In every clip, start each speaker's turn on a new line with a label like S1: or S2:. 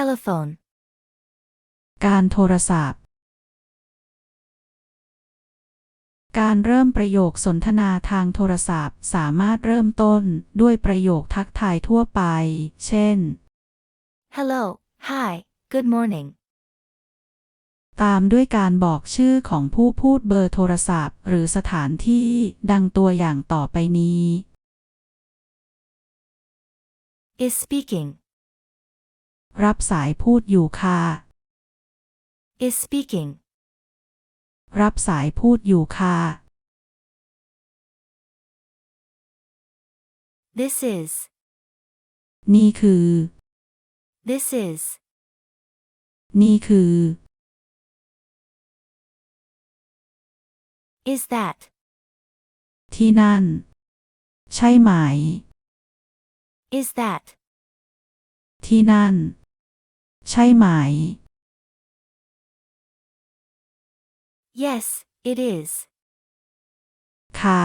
S1: telephone,
S2: การโทรศัพท์ การเริ่มประโยคสนทนาทางโทรศัพท์ สามารถเริ่มต้นด้วยประโยคทักทายทั่วไป เช่น
S1: hello, hi, good morning,
S2: ตามด้วยการบอกชื่อของผู้พูดเบอร์โทรศัพท์ หรือสถานที่ดังตัวอย่างต่อไปนี้
S1: is speaking,
S2: รับสายพูดอยู่ค่ะ
S1: is speaking,
S2: รับสายพูดอยู่ค่ะ
S1: this is,
S2: นี่คือ
S1: this is,
S2: นี่คือ
S1: is that,
S2: ที่นั่น ใช่ไหม
S1: is that,
S2: ที่นั่น ใช่ไหม
S1: yes, it is,
S2: ค่ะ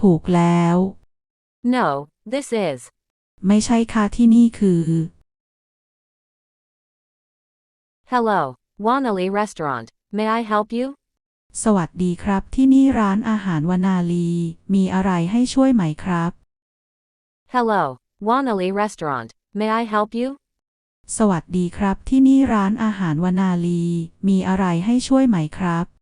S2: ถูกแล้ว
S3: No, this is.
S2: ไม่ใช่ค่ะที่นี่คือ
S3: Hello, Wanali Restaurant. May I help you?
S2: สวัสดีครับที่นี่ร้านอาหารวนาลี มีอะไรให้ช่วยไหมครับ
S3: Hello, Wanali Restaurant. May I help you?
S2: สวัสดีครับ ที่นี่ร้านอาหารวนาลี มีอะไรให้ช่วยไหมครับ